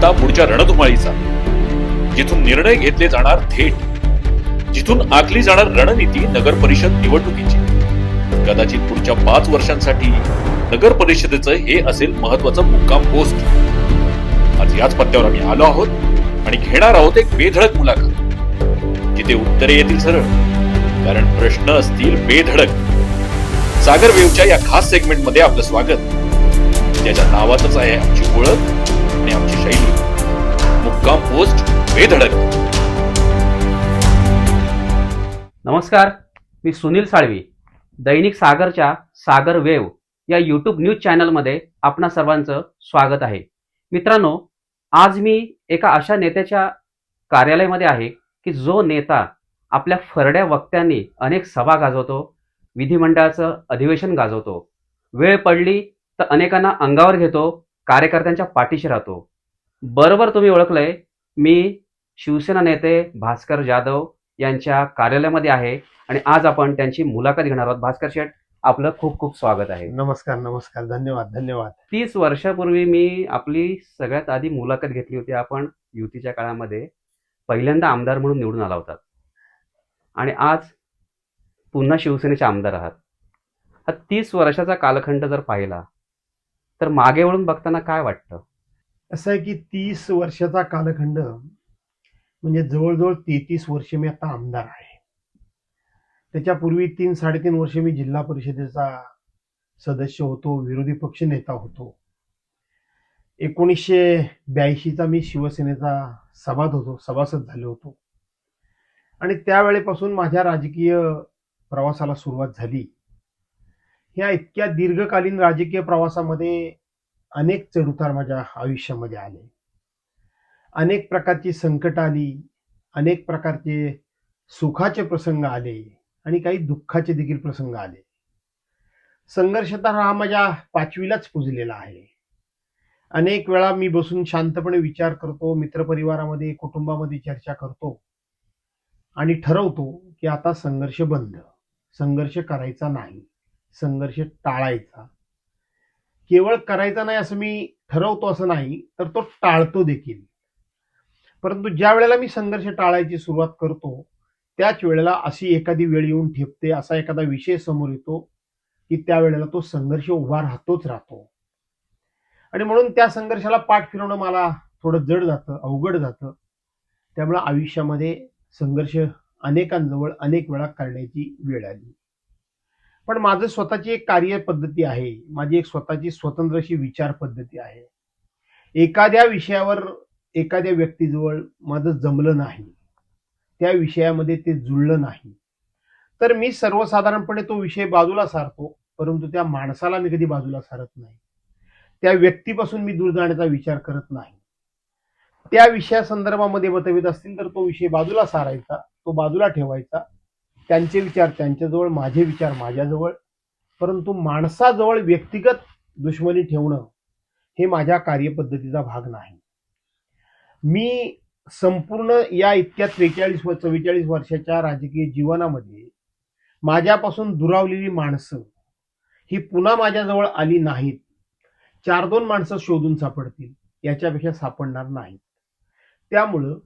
चिंता पुढच्या रणधुमाळीचा. जिथून निर्णय घेतले जाणार थेट जिथून आखली जाणार रणनीती नगर परिषद निवडणुकीची. कदाचित पुढच्या पाच वर्षांसाठी नगर परिषदेचं हे असेल महत्वाचं मुक्काम पोस्ट. आज याच पत्त्यावर आम्ही आलो आहोत आणि घेणार आहोत एक बेधडक मुलाखत. जिथे उत्तरे येतील सरळ कारण प्रश्न असतील बेधडक. सागर वेवच्या या खास सेगमेंटमध्ये आपलं स्वागत. ज्याच्या नावातच आहे आमची ओळख शैली मुक्काम पोस्ट बेधडक नमस्कार मी सुनील साळवी. दैनिक सागरच्या सागर वेव या यूट्यूब न्यूज चॅनलमध्ये आपणा सर्वांचं स्वागत आहे. मित्रांनो आज मी एका अशा नेत्याच्या कार्यालयामध्ये आहे की जो नेता आपल्या फरड्या वक्त्यांनी अनेक सभा गाजवतो विधिमंडळाचं अधिवेशन गाजवतो. वेळ पडली तर अनेकांना अंगावर घेतो कार्यकर्त्यांच्या पाठीशी राहतो. बरोबर तुम्ही ओळखलंय. मी शिवसेना नेते भास्कर जाधव यांच्या कार्यालयामध्ये आहे आणि आज आपण त्यांची मुलाखत घेणार आहोत. भास्कर शेठ आपलं खूप खूप स्वागत आहे. नमस्कार नमस्कार. धन्यवाद धन्यवाद. तीस वर्षापूर्वी मी आपली सगळ्यात आधी मुलाखत घेतली होती. आपण युतीच्या काळामध्ये पहिल्यांदा आमदार म्हणून निवडून आला होता. आणि आज पुन्हा शिवसेनेचे आमदार आहात. हा तीस वर्षाचा कालखंड जर पाहिला तर मागे वळून बघताना काय वाटतं? असं आहे की तीस वर्षाचा कालखंड म्हणजे जवळजवळ तेहतीस वर्ष मी आता आमदार आहे. त्याच्यापूर्वी तीन साडेतीन वर्ष मी जिल्हा परिषदेचा सदस्य होतो विरोधी पक्ष नेता होतो. एकोणीसशे ब्याऐंशीचा मी शिवसेनेचा सभाद होतो सभासद झालो होतो. आणि त्यावेळेपासून माझ्या राजकीय प्रवासाला सुरुवात झाली. ह्या इतक्या दीर्घकालीन राजकीय प्रवासामध्ये अनेक चढउतार माझ्या आयुष्यामध्ये आले. अनेक प्रकारची संकट आली अनेक प्रकारचे सुखाचे प्रसंग आले आणि काही दुःखाचे देखील प्रसंग आले. संघर्ष तर हा माझ्या पाचवीलाच पुजलेला आहे. अनेक वेळा मी बसून शांतपणे विचार करतो मित्रपरिवारामध्ये कुटुंबामध्ये चर्चा करतो आणि ठरवतो की आता संघर्ष बंद. संघर्ष करायचा नाही. संघर्ष टाळायचा. केवळ करायचा नाही असं मी ठरवतो असं नाही तर तो टाळतो देखील. परंतु ज्या वेळेला मी संघर्ष टाळायची सुरुवात करतो त्याच वेळेला अशी एखादी वेळ येऊन ठेपते असा एखादा विषय समोर येतो की त्यावेळेला तो संघर्ष उभा राहतोच राहतो. आणि म्हणून त्या संघर्षाला पाठ फिरवणं मला थोडं जड जातं अवघड जातं. त्यामुळे आयुष्यामध्ये संघर्ष अनेकांजवळ अनेक वेळा करण्याची वेळ आली. पण माझं स्वतःची एक कार्यपद्धती आहे. माझी एक स्वतःची स्वतंत्र अशी विचार पद्धती आहे. एखाद्या विषयावर एखाद्या व्यक्तीजवळ माझं जमलं नाही. त्या विषयामध्ये ते जुळलं नाही. तर मी सर्वसाधारणपणे तो विषय बाजूला सारतो परंतु त्या माणसाला मी कधी बाजूला सारत नाही. त्या व्यक्तीपासून मी दूर जाण्याचा विचार करत नाही. त्या विषयासंदर्भामध्ये मतभेद असतील तर तो विषय बाजूला सारायचा तो बाजूला ठेवायचा त्यांचे विचार त्यांच्याजवळ माझे विचार माझ्याजवळ. परंतु माणसाजवळ व्यक्तिगत दुश्मनी ठेवणं हे माझ्या कार्यपद्धतीचा भाग नाही. मी संपूर्ण या इतक्या त्रेचाळीस व चव्वेचाळीस वर्षाच्या राजकीय जीवनामध्ये माझ्यापासून दुरावलेली माणसं ही पुन्हा माझ्याजवळ आली नाहीत. चार दोन माणसं शोधून सापडतील याच्यापेक्षा सापडणार नाहीत. त्यामुळं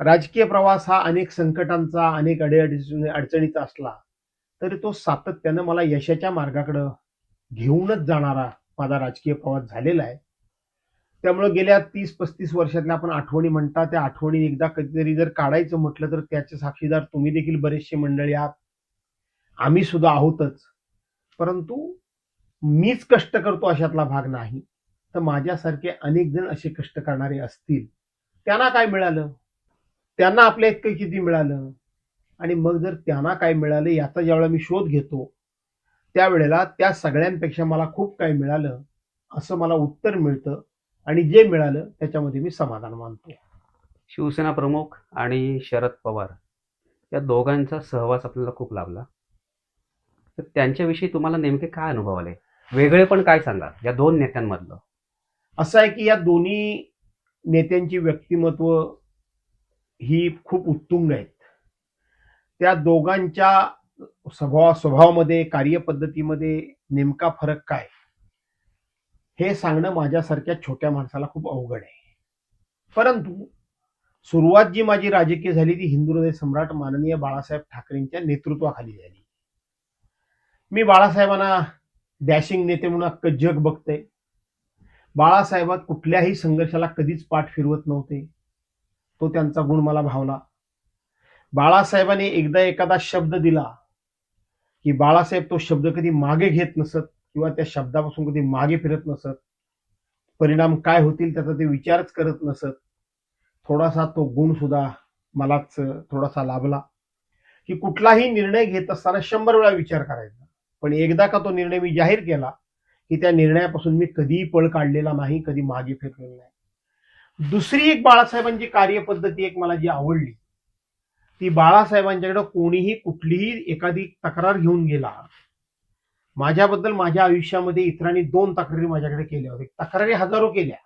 राजकीय प्रवास हा अनेक संकटांचा अनेक अडीअडचणी अडचणीचा असला तरी तो सातत्यानं मला यशाच्या मार्गाकडं घेऊनच जाणारा माझा राजकीय प्रवास झालेला आहे. त्यामुळे गेल्या तीस पस्तीस वर्षातल्या आपण आठवणी म्हणता त्या आठवणी एकदा कधीतरी जर काढायचं म्हटलं तर त्याचे साक्षीदार तुम्ही देखील बरेचसे मंडळी आहात. आम्ही सुद्धा आहोतच. परंतु मीच कष्ट करतो अशातला भाग नाही. तर माझ्यासारखे अनेक जण असे कष्ट करणारे असतील. त्यांना काय मिळालं? त्यांना आपल्या इतकं किती मिळालं? आणि मग जर त्यांना काय मिळालं याचा ज्यावेळेला मी शोध घेतो त्यावेळेला त्या सगळ्यांपेक्षा मला खूप काही मिळालं असं मला उत्तर मिळतं आणि जे मिळालं त्याच्यामध्ये मी समाधान मानतो. शिवसेना प्रमुख आणि शरद पवार या दोघांचा सहवास आपल्याला खूप लाभला. तर त्यांच्याविषयी तुम्हाला नेमके काय अनुभव आले? वेगळे पण काय सांगा या दोन नेत्यांमधलं. असं आहे की या दोन्ही नेत्यांची व्यक्तिमत्व ही खूप उत्तुंग आहेत. त्या दोघांच्या स्वभाव स्वभावामध्ये कार्यपद्धतीमध्ये नेमका फरक काय? हे सांगणं माझ्यासारख्या छोट्या माणसाला खूप अवघड आहे. परंतु सुरुवात जी माझी राजकीय झाली ती हिंदू हृदय सम्राट माननीय बाळासाहेब ठाकरेंच्या नेतृत्वाखाली झाली. मी बाळासाहेबांना डॅशिंग नेते म्हणून अख्खं जग बघतंय. बाळासाहेबात कुठल्याही संघर्षाला कधीच पाठ फिरवत नव्हते. तो त्यांचा गुण मला भावला. बाळासाहेबांनी एकदा एखादा शब्द दिला की बाळासाहेब तो शब्द कधी मागे घेत नसत किंवा त्या शब्दापासून कधी मागे फिरत नसत. परिणाम काय होतील त्याचा ते विचारच करत नसत. थोडासा तो गुण सुद्धा मलाच थोडासा लाभला. की कुठलाही निर्णय घेत असताना शंभर वेळा विचार करायचा. पण एकदा का तो निर्णय मी जाहीर केला की त्या निर्णयापासून मी कधीही पळ काढलेला नाही कधी मागे फिरलेला नाही. दुसरी एक बाळासाहेबांची कार्यपद्धती एक मला जी आवडली ती बाळासाहेबांच्याकडे कोणीही कुठलीही एखादी तक्रार घेऊन गेला माझ्याबद्दल माझ्या आयुष्यामध्ये इतरांनी दोन तक्रारी माझ्याकडे केल्या होत्या. तक्रारी हजारो केल्या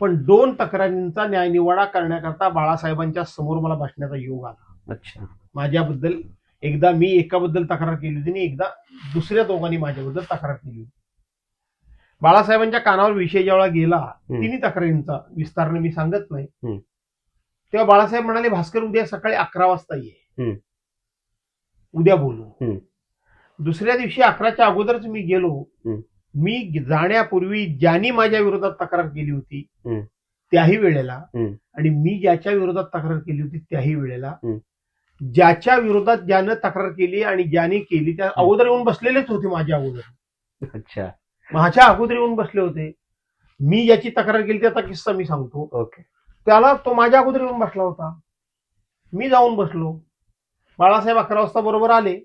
पण दोन तक्रारींचा न्यायनिवाडा करण्याकरता बाळासाहेबांच्या समोर मला बसण्याचा योग आला. अच्छा. माझ्याबद्दल एकदा मी एकाबद्दल तक्रार केली होती आणि एकदा दुसऱ्या दोघांनी माझ्याबद्दल तक्रार केली होती. बाळासाहेबांच्या कानावर विषय ज्यावेळा गेला. तिन्ही तक्रारींचा विस्तारने मी सांगत नाही. तेव्हा बाळासाहेब म्हणाले भास्कर उद्या सकाळी अकरा वाजता ये. उद्या बोलू. दुसऱ्या दिवशी अकराच्या अगोदरच मी गेलो. मी जाण्यापूर्वी ज्यांनी माझ्या विरोधात तक्रार केली होती. त्याही वेळेला. आणि मी ज्याच्या विरोधात तक्रार केली होती त्याही वेळेला. ज्याच्या विरोधात ज्यानं तक्रार केली आणि ज्याने केली त्या अगोदर येऊन बसलेलेच होते माझ्या अगोदर अच्छा माझ्या अगोदर येऊन बसले होते. मी ज्याची तक्रार केली त्याचा किस्सा मी सांगतो. ओके. त्याला तो माझ्या अगोदर येऊन बसला होता. मी जाऊन बसलो. बाळासाहेब अकरा वाजता बरोबर आले.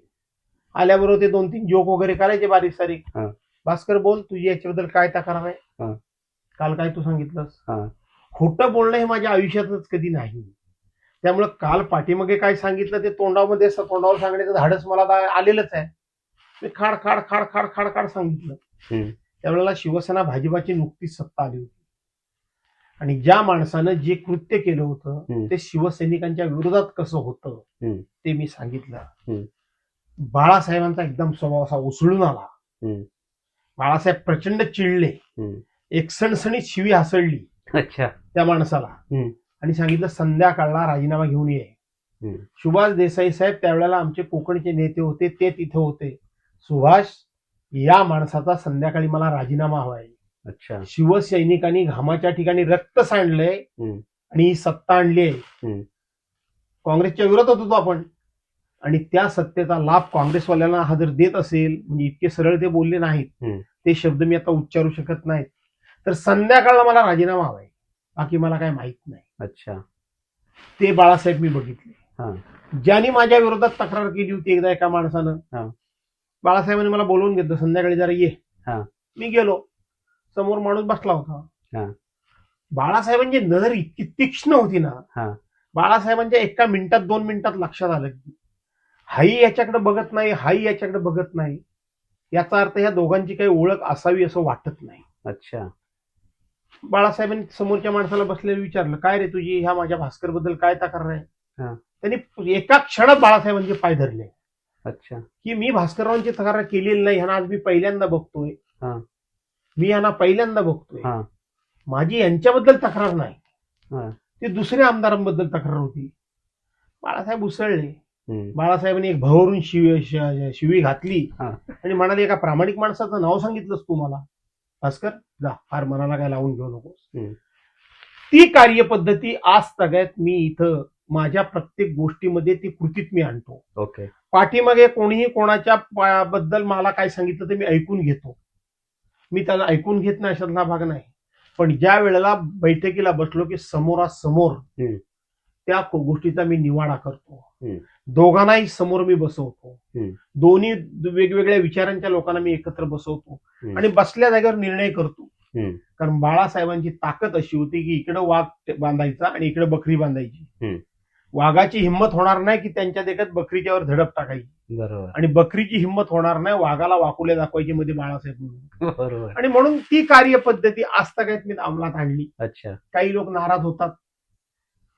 आल्याबरोबर ते दोन तीन जोक वगैरे करायचे बारीक सारीक. हा. भास्कर बोल तुझी याच्याबद्दल काय तक्रार आहे हा. काल काय तू सांगितलंस. खोटं बोलणं हे माझ्या आयुष्यातच कधी नाही. त्यामुळं काल पाठीमागे काय सांगितलं ते तोंडामध्ये स- तोंडावर सांगण्याचं धाडस मला आलेलंच आहे. मी खाड खाड खाड खाड खाड खाड सांगितलं. त्यावेळेला शिवसेना भाजपाची नुकतीच सत्ता आली होती आणि ज्या माणसानं जे कृत्य केलं होतं. ते शिवसैनिकांच्या विरोधात कसं होतं. ते मी सांगितलं. बाळासाहेबांचा एकदम स्वभाव असा उसळून आला हम्म. बाळासाहेब प्रचंड चिडले. एक सणसणीत शिवी हासडली अच्छा त्या माणसाला. आणि सांगितलं संध्याकाळला राजीनामा घेऊन ये. सुभाष देसाई साहेब त्यावेळेला आमचे कोकणचे नेते होते ते तिथे होते सुभाष या माणसाचा संध्याकाळी मला राजीनामा हवाय अच्छा शिवसैनिकांनी घामाच्या ठिकाणी रक्त सांडलंय हम्म. आणि ही सत्ता आणली आहे हम्म. काँग्रेसच्या विरोधात होतो आपण आणि त्या सत्तेचा लाभ काँग्रेसवाल्यांना हा जर देत असेल म्हणजे इतके सरळ ते बोलले नाहीत हम्म. ते शब्द मी आता उच्चारू शकत नाहीत तर संध्याकाळला मला राजीनामा हवाय बाकी मला काय माहीत नाही अच्छा ते बाळासाहेब मी बघितले हा. ज्यांनी माझ्या विरोधात तक्रार केली होती एकदा एका माणसानं हा. बाळासाहेबांनी मला बोलवून घेतलं संध्याकाळी जरा ये. हा. मी गेलो. समोर माणूस बसला होता. हा. बाळासाहेबांची नजर इतकी तीक्ष्ण होती ना. हा. बाळासाहेबांच्या एका मिनिटात दोन मिनिटात लक्षात आलं की हाही याच्याकडे बघत नाही हाही याच्याकडे बघत नाही. याचा अर्थ ह्या दोघांची काही ओळख असावी असं वाटत नाही. अच्छा. बाळासाहेबांनी समोरच्या माणसाला बसलेलं विचारलं काय रे तुझी? ह्या माझ्या भास्करबद्दल काय तक्रार आहे? हा. त्यांनी एका क्षणात बाळासाहेबांचे पाय धरले. अच्छा की मी भास्कररावांची तक्रार केलेली नाही ह्यांना आज मी पहिल्यांदा बघतोय हा. मी यांना पहिल्यांदा बघतोय हा. माझी यांच्याबद्दल तक्रार नाही हा. ते दुसऱ्या आमदारांबद्दल तक्रार होती बाळासाहेब उसळले हम्म. बाळासाहेबांनी एक भवरून शिवी श- शिवी घातली हा. आणि म्हणाले एका प्रामाणिक माणसाचं नाव सांगितलंस तू मला भास्कर जा फार मनाला काय लावून घेऊ नकोस. ती कार्यपद्धती आज तगायत मी इथं माझ्या प्रत्येक गोष्टीमध्ये ती कृतीत मी आणतो ओके पाठीमागे कोणीही कोणाच्या बद्दल मला काय सांगितलं ते मी ऐकून घेतो मी त्याला ऐकून घेत नाही अशातला भाग नाही पण ज्या वेळेला बैठकीला बसलो की समोरासमोर. त्या गोष्टीचा मी निवाडा करतो. दोघांनाही समोर मी बसवतो. दोन्ही वेगवेगळ्या विचारांच्या लोकांना मी एकत्र बसवतो. आणि बसल्या जागेवर निर्णय करतो. कारण बाळासाहेबांची ताकद अशी होती की इकडे वाघ बांधायचा आणि इकडे बकरी बांधायची. वाघाची हिंमत होणार नाही की त्यांच्या देखत बकरीच्यावर झडप टाकायची. बरोबर. आणि बकरीची हिंमत होणार नाही वाघाला वाकुल्या दाखवायची मध्ये बाळासाहेब म्हणून. बरोबर. आणि म्हणून ती कार्यपद्धती आजतागायत मी अंमलात आणली. अच्छा. काही लोक नाराज होतात.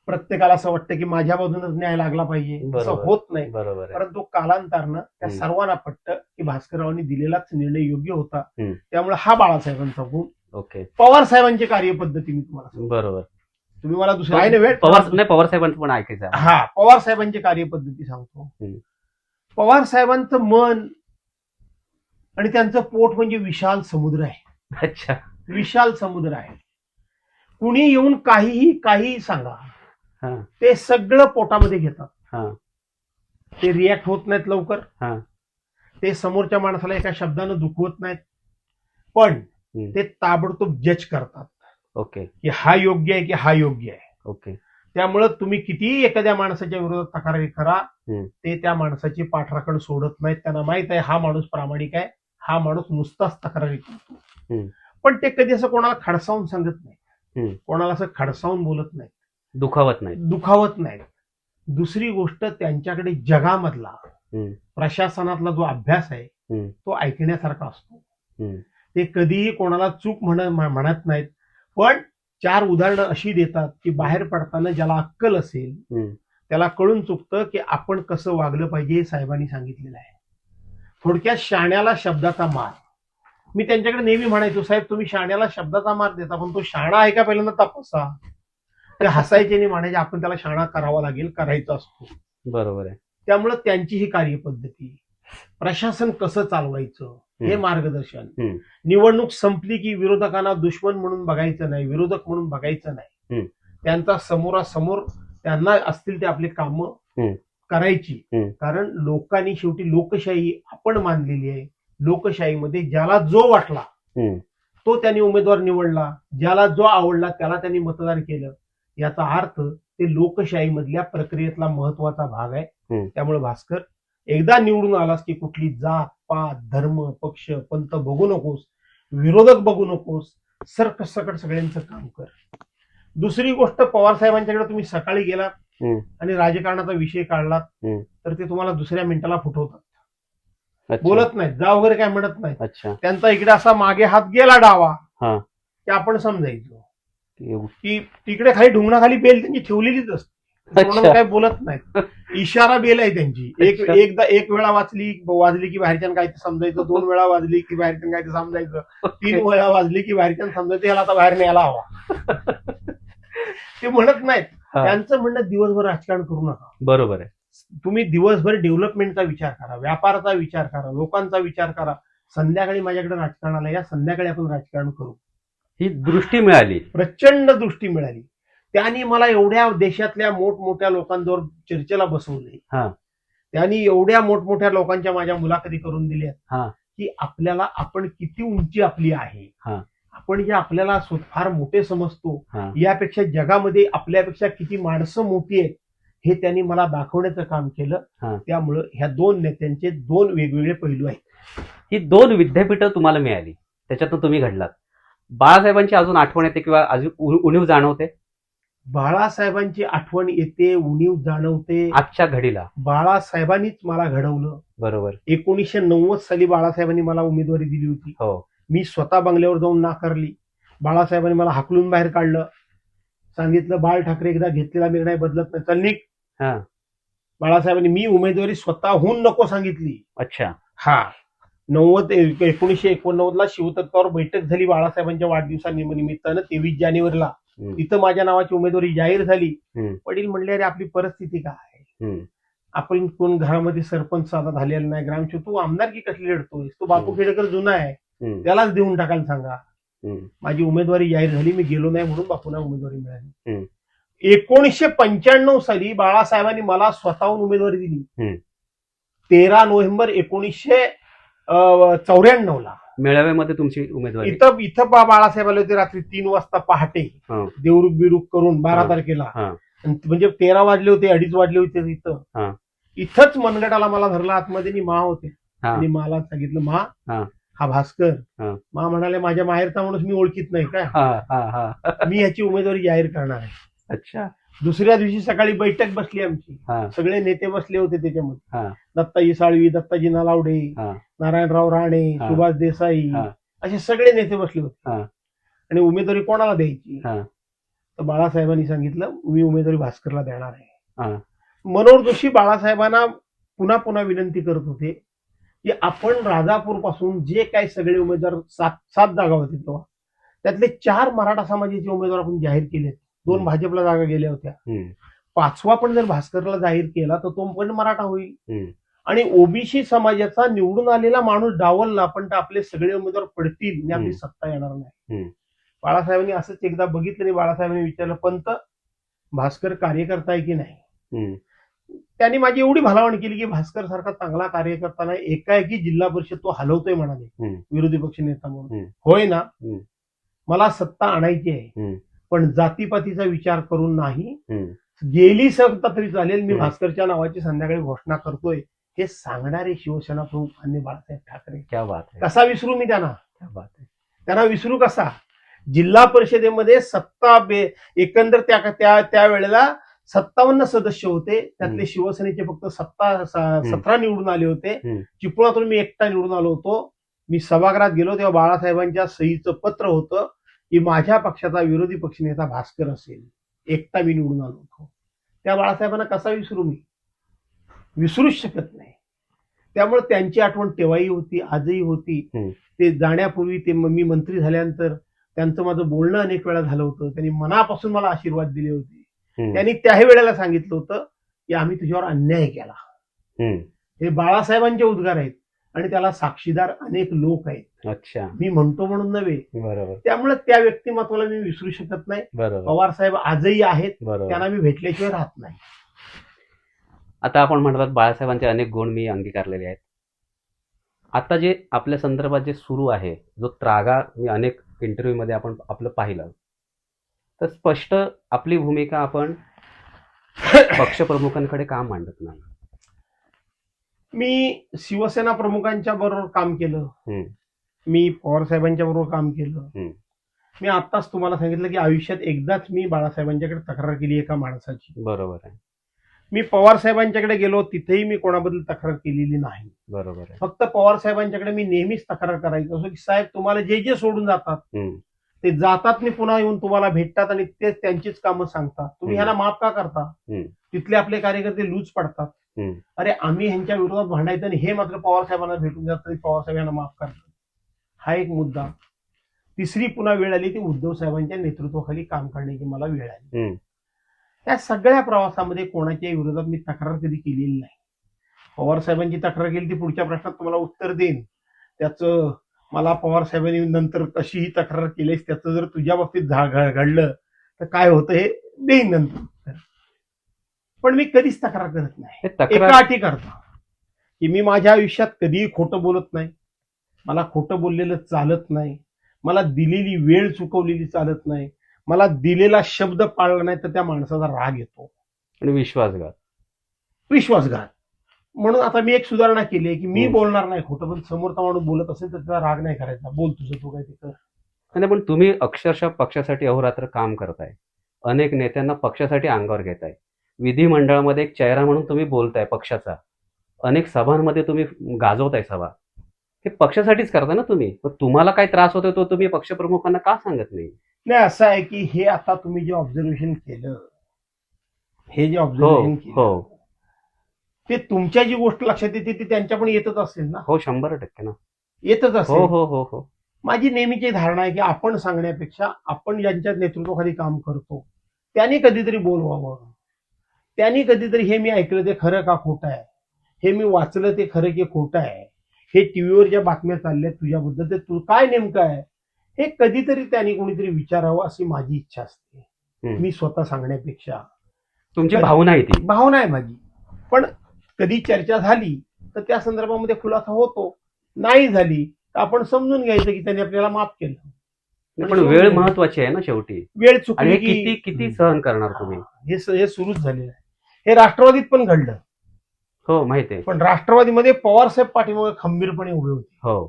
प्रत्येकाला असं वाटतं की माझ्या बाजूनच न्याय लागला पाहिजे. असं बरोबर. होत नाही. बरोबर आहे. परंतु कालांतरानं त्या हम्म. सर्वांना पटतं की भास्कररावांनी दिलेलाच निर्णय योग्य होता. हम्म. त्यामुळे हा बाळासाहेबांचा गुण. ओके. पवार साहेबांची कार्यपद्धती मी तुम्हाला सांगतो. बरोबर. तुम्ही मला दुसरं आहे ना वेळ पवार नाही पवार साहेबांचं पण ऐकायचं आहे. हा पवार साहेबांची कार्यपद्धती सांगतो. हम्म. पवार साहेबांचं मन आणि त्यांचं पोट म्हणजे विशाल समुद्र आहे. अच्छा. विशाल समुद्र आहे. कुणी येऊन काहीही काहीही सांगा हा. ते सगळं पोटामध्ये घेतात. हा. ते रिॲक्ट होत नाहीत लवकर. हा. ते समोरच्या माणसाला एका शब्दानं दुखवत नाहीत. पण हम्म. ते ताबडतोब जज करतात. ओके की हा योग्य आहे की हा योग्य आहे ओके त्यामुळं तुम्ही कितीही एखाद्या माणसाच्या विरोधात तक्रारी करा हम्म. ते त्या माणसाची पाठराखण सोडत नाहीत त्यांना माहीत आहे हा माणूस प्रामाणिक आहे हा माणूस नुसताच तक्रारी करतो हम्म. पण ते कधी असं कोणाला खडसावून सांगत नाही. कोणाला असं खडसावून बोलत नाही दुखावत नाही दुखावत नाहीत दुसरी गोष्ट त्यांच्याकडे जगामधला हम्म. प्रशासनातला जो अभ्यास आहे हम्म. तो ऐकण्यासारखा असतो हम्म. ते कधीही कोणाला चूक म्हण म्हणत नाहीत पण चार उदाहरणं अशी देतात की बाहेर पडताना ज्याला अक्कल असेल. त्याला कळून चुकतं की आपण कसं वागलं पाहिजे हे साहेबांनी सांगितलेलं आहे. थोडक्यात शाण्याला शब्दाचा मार. मी त्यांच्याकडे नेहमी म्हणायचो साहेब तुम्ही शाण्याला शब्दाचा मार देता पण तो शाणा आहे का पहिल्यांदा तपासा? ते हसायचे नाही म्हणायचे आपण त्याला शाणा करावा लागेल करायचा असतो. बरोबर आहे. त्यामुळं त्यांची ही कार्यपद्धती. प्रशासन कसं चालवायचं? हे. मार्गदर्शन. निवडणूक संपली की विरोधकांना दुश्मन म्हणून बघायचं नाही विरोधक म्हणून बघायचं नाही. त्यांचा समोरासमोर त्यांना असतील ते आपले काम. करायची. कारण लोकांनी शेवटी लोकशाही आपण मानलेली आहे लोकशाहीमध्ये ज्याला जो वाटला. तो त्यांनी उमेदवार निवडला ज्याला जो आवडला त्याला त्यांनी मतदान केलं याचा अर्थ ते लोकशाहीमधल्या प्रक्रियेतला महत्त्वाचा भाग आहे. त्यामुळे भास्कर एकदा निवडून आलास की कुठली जात पात धर्म पक्ष पंथ बघू नकोस विरोधक बघू नकोस सरक सकट सगळ्यांचं काम कर दुसरी गोष्ट पवार साहेबांच्याकडे तुम्ही सकाळी गेलात. आणि राजकारणाचा विषय काढलात. तर ते तुम्हाला दुसऱ्या मिनिटाला फुटवतात. बोलत नाहीत जा वगैरे काय म्हणत अच्छा त्यांचा इकडे असा मागे हात गेला डावा. की आपण समजायचो. की तिकडे खाली ढुंगणाखाली बेल त्यांची ठेवलेलीच असते. कोणाला काय बोलत नाहीत इशारा बेल आहे त्यांची. एक. एकदा एक वेळा वाचली वाजली की बाहेरच्यानं काय ते समजायचं दोन वेळा वाजली की बाहेरच्यानं काय ते समजायचं तीन वेळा वाजली की बाहेरच्यानं समजायचं याला आता बाहेर न्यायला हवा. ते म्हणत नाहीत. त्यांचं म्हणणं दिवसभर राजकारण करू नका. बरोबर आहे. तुम्ही दिवसभर डेव्हलपमेंटचा विचार करा व्यापाराचा विचार करा लोकांचा विचार करा. संध्याकाळी माझ्याकडे राजकारणाला या संध्याकाळी आपण राजकारण करू. ही दृष्टी मिळाली. प्रचंड दृष्टी मिळाली. त्यांनी मला एवढ्या देशातल्या मोठमोठ्या लोकांजवळ चर्चेला बसवले हा. त्यांनी एवढ्या मोठमोठ्या लोकांच्या माझ्या मुलाखती करून दिल्या हा. की आपल्याला आपण किती उंची आपली आहे हा. आपण जे आपल्याला फार मोठे समजतो. यापेक्षा जगामध्ये आपल्यापेक्षा किती माणसं मोठी आहेत हे त्यांनी मला दाखवण्याचं काम. केलं त्यामुळं ह्या दोन नेत्यांचे दोन वेगवेगळे पैलू आहेत ही दोन विद्यापीठं तुम्हाला मिळाली त्याच्यातून तुम्ही घडलात बाळासाहेबांची अजून आठवण येते किंवा अजून उणीव जाणवते बाळासाहेबांची आठवण येते उणीव जाणवते. आजच्या घडीला. बाळासाहेबांनीच मला घडवलं. बरोबर. एकोणीसशे नव्वद साली बाळासाहेबांनी मला उमेदवारी दिली होती. हो. मी स्वतः बंगल्यावर जाऊन नाकारली. बाळासाहेबांनी मला हाकलून बाहेर काढलं. सांगितलं बाळ ठाकरे एकदा घेतलेला निर्णय बदलत नाही. चल निघ. हा. बाळासाहेबांनी मी उमेदवारी स्वतःहून नको सांगितली. अच्छा. हा. नव्वद एकोणीसशे एकोणनव्वद ला शिवतत्वावर बैठक झाली बाळासाहेबांच्या वाढदिवसानिमित्तानं तेवीस जानेवारीला. तिथं माझ्या नावाची उमेदवारी जाहीर झाली. वडील म्हणले अरे आपली परिस्थिती काय आहे. आपण कोण घरामध्ये सरपंच साधा झालेला नाही ग्रामसेवक तू आमदारकी कसली लढतोय तो बापू. खेडेकर जुना आहे. त्यालाच देऊन टाकायला सांगा. माझी उमेदवारी जाहीर झाली मी गेलो नाही म्हणून बापूंना उमेदवारी मिळाली. एकोणीसशे पंच्याण्णव साली बाळासाहेबांनी मला स्वतःहून उमेदवारी दिली. तेरा नोव्हेंबर एकोणीसशे चौऱ्याण्णव ला मेळाव्यामध्ये तुमची उमेदवारी इथं इथं बा- बाळासाहेब आले होते रात्री तीन वाजता पहाटे हा. देवरुख बिरुख करून बारा हा. तारखेला हा. आणि म्हणजे तेरा वाजले होते अडीच वाजले होते हा. इथं इथंच मनगटाला मला धरला आतमध्ये आणि मा होते हा. आणि मला सांगितलं मा हा. हा भास्कर हा. मा म्हणाले माझ्या माहेरचा माणूस मी ओळखीत नाही काय हा हा हा मी ह्याची उमेदवारी जाहीर करणार आहे अच्छा दुसऱ्या दिवशी सकाळी बैठक बसली आमची हा सगळे नेते बसले होते त्याच्यामध्ये हा. दत्ताजी साळवी दत्ताजी नलावडे हा. नारायणराव राणे हा. सुभाष देसाई हा. असे सगळे नेते बसले होते हा. आणि उमेदवारी कोणाला द्यायची हा. तर बाळासाहेबांनी सांगितलं मी उमेदवारी भास्करला देणार आहे. मनोहर जोशी बाळासाहेबांना पुन्हा पुन्हा विनंती करत होते की आपण राजापूरपासून जे काही सगळे उमेदवार सात सात जागा होते तेव्हा त्यातले चार मराठा समाजाचे उमेदवार आपण जाहीर केले दोन भाजपला जागा गेल्या होत्या पाचवा पण जर भास्करला जाहीर केला तर तो पण मराठा होईल. आणि ओबीसी समाजाचा निवडून आलेला माणूस डावलला पण आपले सगळे उमेदवार पडतील आणि आपली. सत्ता येणार नाही. बाळासाहेबांनी असंच एकदा बघितलं नाही बाळासाहेबांनी विचारलं पंत भास्कर कार्यकर्ता आहे की नाही त्यांनी माझी एवढी भलावण केली की भास्कर सारखा चांगला कार्यकर्ता नाही एकाएकी जिल्हा परिषद तो हलवतोय म्हणाले. विरोधी पक्ष नेता म्हणून. होय ना. मला सत्ता आणायची आहे. पण जातीपातीचा विचार करून नाही. गेली सत्ता तरी चालेल मी. भास्करच्या नावाची संध्याकाळी घोषणा करतोय. हे सांगणारे शिवसेना प्रमुख मान्य बाळासाहेब ठाकरे. क्या बात कसा विसरू मी त्यांना? क्या बात त्यांना विसरू कसा? जिल्हा परिषदेमध्ये सत्ता बे एकंदर त्या त्या त्यावेळेला सत्तावन्न सदस्य होते. त्यातले. शिवसेनेचे फक्त सत्ता सतरा निवडून आले होते. चिपळातून मी एकटा निवडून आलो होतो. मी सभागृहात गेलो तेव्हा बाळासाहेबांच्या सहीचं पत्र होतं. की माझ्या पक्षाचा विरोधी पक्षनेता भास्कर असेल एकटा मी निवडून आलो होतो. त्या बाळासाहेबांना कसा विसरू मी? विसरूच शकत नाही. त्यामुळे त्यांची आठवण तेव्हाही होती आजही होती. ते जाण्यापूर्वी ते म- मंत्री झाल्यानंतर त्यांचं माझं बोलणं अनेक वेळा झालं होतं. त्यांनी मनापासून मला आशीर्वाद दिले होते. त्यांनी त्याही वेळेला सांगितलं होतं की आम्ही तुझ्यावर अन्याय केला. हे बाळासाहेबांचे उद्गार आहेत. आणि त्याला साक्षीदार अनेक लोक आहेत. अच्छा. मी म्हणतो म्हणून नव्हे. बरोबर. त्यामुळे त्या व्यक्तिमत्वाला मी विसरू शकत नाही. बरोबर. पवार साहेब आजही आहेत. बरोबर. त्यांना मी भेटल्याशिवाय राहत नाही. आता आपण म्हणतात बाळासाहेबांचे अनेक गुण मी अंगीकारलेले आहेत. आता जे आपल्या संदर्भात जे सुरू आहे जो त्रागा मी अनेक इंटरव्ह्यू मध्ये आपण आपलं पाहिलं. तर स्पष्ट आपली भूमिका आपण पक्षप्रमुखांकडे का मांडत नाही? मी शिवसेना प्रमुखांच्या बरोबर काम केलं. हम्म. मी पवार साहेबांच्या बरोबर काम केलं. हम्म. मी आताच तुम्हाला सांगितलं की आयुष्यात एकदाच मी बाळासाहेबांच्याकडे तक्रार केली एका माणसाची. बरोबर आहे. मी पवार साहेबांच्याकडे गेलो तिथेही मी कोणाबद्दल तक्रार केलेली नाही. बरोबर आहे. फक्त पवार साहेबांच्याकडे मी नेहमीच तक्रार करायचो असो की साहेब तुम्हाला जे जे सोडून जातात हम्म, ते जातात आणि पुन्हा येऊन तुम्हाला भेटतात आणि तेच त्यांचीच कामं सांगतात तुम्ही. ह्यांना माफ का करता. तिथले आपले कार्यकर्ते लूज पडतात. अरे आम्ही ह्यांच्या विरोधात भांडायचं आणि हे मात्र पवार साहेबांना भेटून जात तरी पवार साहेब यांना माफ करतात हा एक मुद्दा तिसरी पुन्हा वेळ आली ती उद्धव साहेबांच्या नेतृत्वाखाली काम करण्याची मला वेळ आली हम्म. या सगळ्या प्रवासामध्ये कोणाच्याही विरोधात मी तक्रार कधी केलेली नाही पवार साहेबांची तक्रार केली ती पुढच्या प्रश्नात तुम्हाला उत्तर देईन त्याचं मला पवार साहेबांनी नंतर कशीही तक्रार केलीस त्याचं जर तुझ्या बाबतीत घडलं तर काय होतं हे देईन नंतर. पण मी कधीच तक्रार करत नाही. एका अटी करता. की मी माझ्या आयुष्यात कधीही खोटं बोलत नाही. मला खोटं बोललेलं चालत नाही. मला दिलेली वेळ चुकवलेली चालत नाही. मला दिलेला शब्द पाळला नाही तर त्या माणसाचा राग येतो. आणि विश्वासघात. विश्वासघात. म्हणून आता मी एक सुधारणा केली आहे की मी हम्म. बोलणार नाही खोटं पण समोरचा माणूस बोलत असेल तर त्याचा राग नाही करायचा. बोल तुझं तू काय ते कर. आणि पण तुम्ही अक्षरशः पक्षासाठी अहोरात्र काम करताय. अनेक नेत्यांना पक्षासाठी अंगावर घेताय. विधिमंडळामध्ये एक चेहरा म्हणून तुम्ही बोलताय पक्षाचा. अनेक सभांमध्ये तुम्ही गाजवताय सभा. हे पक्षासाठीच करता ना तुम्ही? पण तुम्हाला काय त्रास होतोय तो तुम्ही पक्षप्रमुखांना का सांगत नाही? नाही असं आहे की हे आता तुम्ही जे ऑब्झर्वेशन केलं हे जे हो ऑब्झर्वेशन केलं हो ते तुमच्या जी गोष्ट लक्षात येते ती त्यांच्या पण येतच असेल ना? हो शंभर टक्के ना. येतच हो असेल. हो हो हो माझी नेहमीची धारणा आहे की आपण सांगण्यापेक्षा आपण ज्यांच्या नेतृत्वाखाली काम करतो त्यांनी कधीतरी बोलवावं. त्यांनी कधीतरी हे मी ऐकलं ते खरं का खोटं आहे? हे मी वाचलं ते खरं की खोटं आहे? हे टीव्हीवर ज्या बातम्या चालल्या आहेत तुझ्याबद्दल ते तू काय नेमकं आहे? हे कधीतरी त्यांनी कोणीतरी विचारावं अशी माझी इच्छा असते. हम्म. मी स्वतः सांगण्यापेक्षा. तुमची भावना आहे ती. भावना आहे माझी. पण कधी चर्चा झाली तर त्या संदर्भामध्ये खुलासा होतो. नाही झाली तर आपण समजून घ्यायचं की त्यांनी आपल्याला माफ केलं. पण वेळ महत्वाची आहे ना शेवटी. वेळ चुकली किती किती सहन करणार तुम्ही? हे हे सुरूच झालेलं आहे. हे राष्ट्रवादीत पण घडलं. हो माहिती आहे. पण राष्ट्रवादीमध्ये पवारसाहेब पाठीमागे खंबीरपणे उभे होते. हो.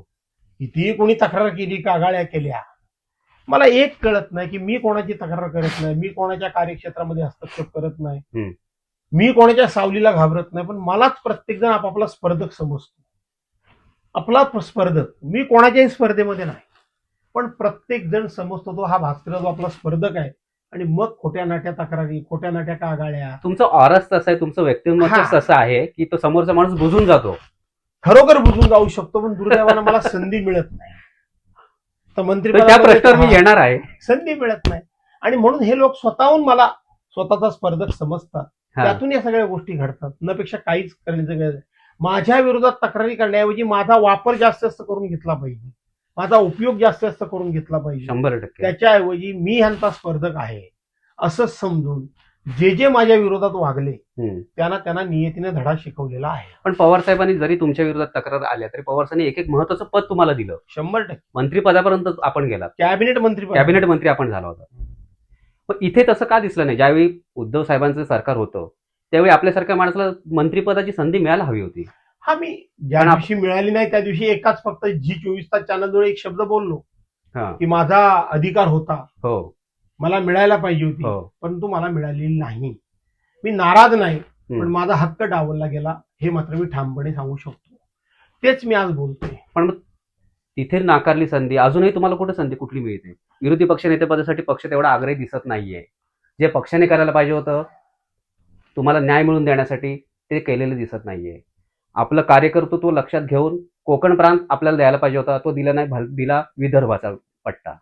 कितीही कोणी तक्रार केली कागाळ्या केल्या. मला एक कळत नाही की मी कोणाची तक्रार करत नाही मी कोणाच्या कार्यक्षेत्रामध्ये हस्तक्षेप करत नाही. मी कोणाच्या सावलीला घाबरत नाही पण मलाच प्रत्येक जण आपापला स्पर्धक समजतो. आपला स्पर्धक मी कोणाच्याही स्पर्धेमध्ये नाही पण प्रत्येक जण समजतो तो हा भास्कर जो आपला स्पर्धक आहे. आणि मग खोट्या नाट्या तक्रारी खोट्या नाट्या कागाळ्या. तुमचं ऑरस तसं आहे तुमचं व्यक्तिमत्व. तसं आहे की तो समोरचा माणूस बुजून जातो. खरोखर बुजून जाऊ शकतो पण दुर्दैवानं मला संधी मिळत नाही. तर तर त्या मंत्री प्रश्नावर मी येणार आहे. संधी मिळत नाही. आणि म्हणून हे लोक स्वतःहून मला स्वतःचा स्पर्धक समजतात. त्यातून या सगळ्या गोष्टी घडतात. नपेक्षा काहीच करण्याचं गरज. माझ्या विरोधात तक्रारी करण्याऐवजी माझा वापर जास्त जास्त करून घेतला पाहिजे. माझा उपयोग जास्त जास्त करून घेतला पाहिजे. शंभर टक्के. त्याच्याऐवजी मी ह्यांचा स्पर्धक आहे. असं समजून जे जे माझ्या विरोधात वागले. त्यांना त्यांना नियतीने धडा शिकवलेला आहे. पण पवार साहेबांनी जरी तुमच्या विरोधात तक्रार आल्या तरी पवार साहेबांनी एक एक महत्वाचं पद तुम्हाला दिलं. शंभर टक्के. मंत्रीपदापर्यंत आपण गेलात. कॅबिनेट मंत्री कॅबिनेट मंत्री आपण झाला होता. पण इथे तसं का दिसलं नाही? ज्यावेळी उद्धव साहेबांचं सरकार होतं त्यावेळी आपल्यासारख्या माणसाला मंत्रिपदाची संधी मिळायला हवी होती. हा मी ज्या दिवशी मिळाली नाही त्या दिवशी एकाच फक्त जी चोवीस तास चॅनलजवळ एक शब्द बोललो. हा. की माझा अधिकार होता. हो. मला मिळायला पाहिजे होती हो. परंतु मला मिळालेली नाही. मी नाराज नाही. पण माझा हक्क डावलला गेला हे मात्र मी ठामपणे सांगू शकतो. तेच मी आज बोलतोय. पण तिथे नाकारली संधी अजूनही तुम्हाला कुठे संधी कुठली मिळते? विरोधी पक्ष नेतेपदासाठी पक्ष तेवढा आग्रही दिसत नाहीये. जे पक्षाने करायला पाहिजे होतं तुम्हाला न्याय मिळवून देण्यासाठी ते केलेलं दिसत नाहीये. आपलं कार्यकर्तृत्व लक्षात घेऊन कोकण प्रांत आपल्याला द्यायला पाहिजे होता तो दिला नाही दिला विदर्भाचा पट्टा.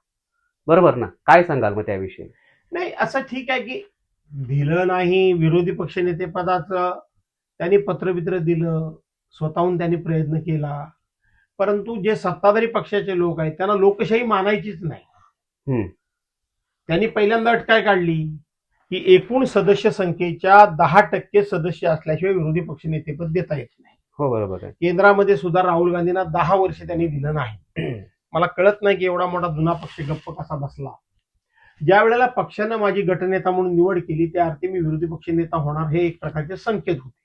बरोबर ना? काय सांगाल मग त्याविषयी? नाही असं ठीक आहे की दिलं नाही विरोधी पक्षनेते पदाचं त्यांनी पत्रबित्र दिलं स्वतःहून त्यांनी प्रयत्न केला. परंतु जे सत्ताधारी पक्षाचे लोक आहेत त्यांना लोकशाही मानायचीच नाही. त्यांनी पहिल्यांदा अट काय काढली? की एकूण सदस्य संख्येच्या दहा टक्के सदस्य असल्याशिवाय विरोधी पक्षनेतेपद देता येत नाही. हो बरोबर केंद्रामध्ये सुद्धा राहुल गांधींना दहा वर्ष त्यांनी दिलं नाही. मला कळत नाही की एवढा मोठा जुना पक्ष गप्प कसा बसला. ज्या वेळेला पक्षानं माझी गटनेता म्हणून निवड केली त्या अर्थी मी विरोधी पक्ष नेता होणार हे एक प्रकारचे संकेत होते.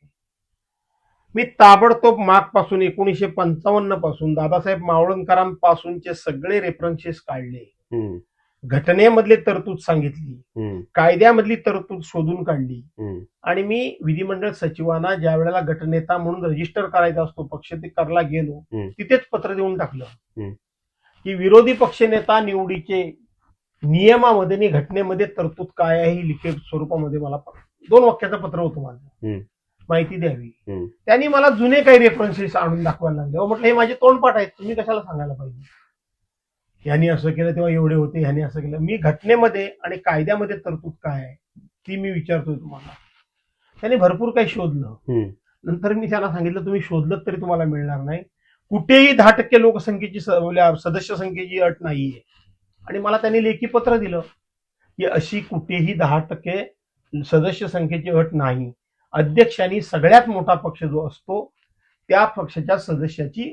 मी ताबडतोब मागपासून एकोणीसशे पंचावन्नपासून दादासाहेब मावळणकरांपासूनचे सगळे रेफरन्सेस काढले. घटनेमधली तरतूद सांगितली. कायद्यामधली तरतूद शोधून काढली. आणि मी विधिमंडळ सचिवांना ज्या वेळेला गटनेता म्हणून रजिस्टर करायचा असतो पक्ष ते करला गेलो. तिथेच पत्र देऊन टाकलं. की विरोधी पक्षनेता निवडीचे नियमामध्ये आणि घटनेमध्ये तरतूद काय आहे ही लिखित स्वरूपामध्ये मला दोन वाक्याचं पत्र होतं माझं. माहिती द्यावी. हम्म. त्यांनी मला जुने काही रेफरन्सेस आणून दाखवायला लागले. अहो, म्हटलं हे माझे तोंडपाठ आहेत तुम्ही कशाला सांगायला पाहिजे? यांनी असं केलं तेव्हा एवढे होते ह्यांनी असं केलं. मी घटनेमध्ये आणि कायद्यामध्ये तरतूद काय आहे ती मी विचारतोय तुम्हाला. त्यांनी भरपूर काही शोधलं. हम्म. नंतर मी त्यांना सांगितलं तुम्ही शोधलं तरी तुम्हाला मिळणार नाही. कुठेही दहा टक्के लोकसंख्येची स- आपल्या सदस्य संख्येची अट नाहीये. आणि मला त्यांनी लेखी पत्र दिलं की अशी कुठेही दहा टक्के सदस्य संख्येची अट नाही. अध्यक्षांनी सगळ्यात मोठा पक्ष जो असतो त्या पक्षाच्या सदस्याची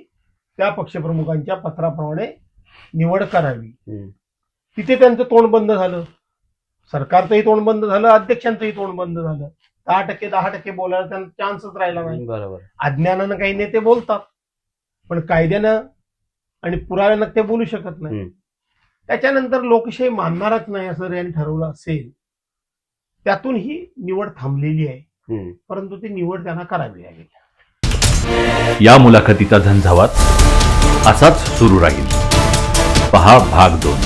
त्या पक्षप्रमुखांच्या पत्राप्रमाणे निवड करावी. तिथे त्यांचं तोंड बंद झालं सरकारचंही तोंड बंद झालं अध्यक्षांचंही तोंड बंद झालं दहा टक्के दहा टक्के बोलायला त्यांना चान्सच राहिला नाही बरोबर अज्ञानानं काही नेते बोलतात पण कायद्यानं आणि पुराव्यानं ते बोलू शकत नाही. त्याच्यानंतर लोकशाही मानणारच नाही असं यांनी ठरवलं असेल त्यातून ही निवड थांबलेली आहे. परंतु ती निवड त्यांना करावी लागेल. या मुलाखतीचा झंझावात असाच सुरू राहील. पहा भाग दोन.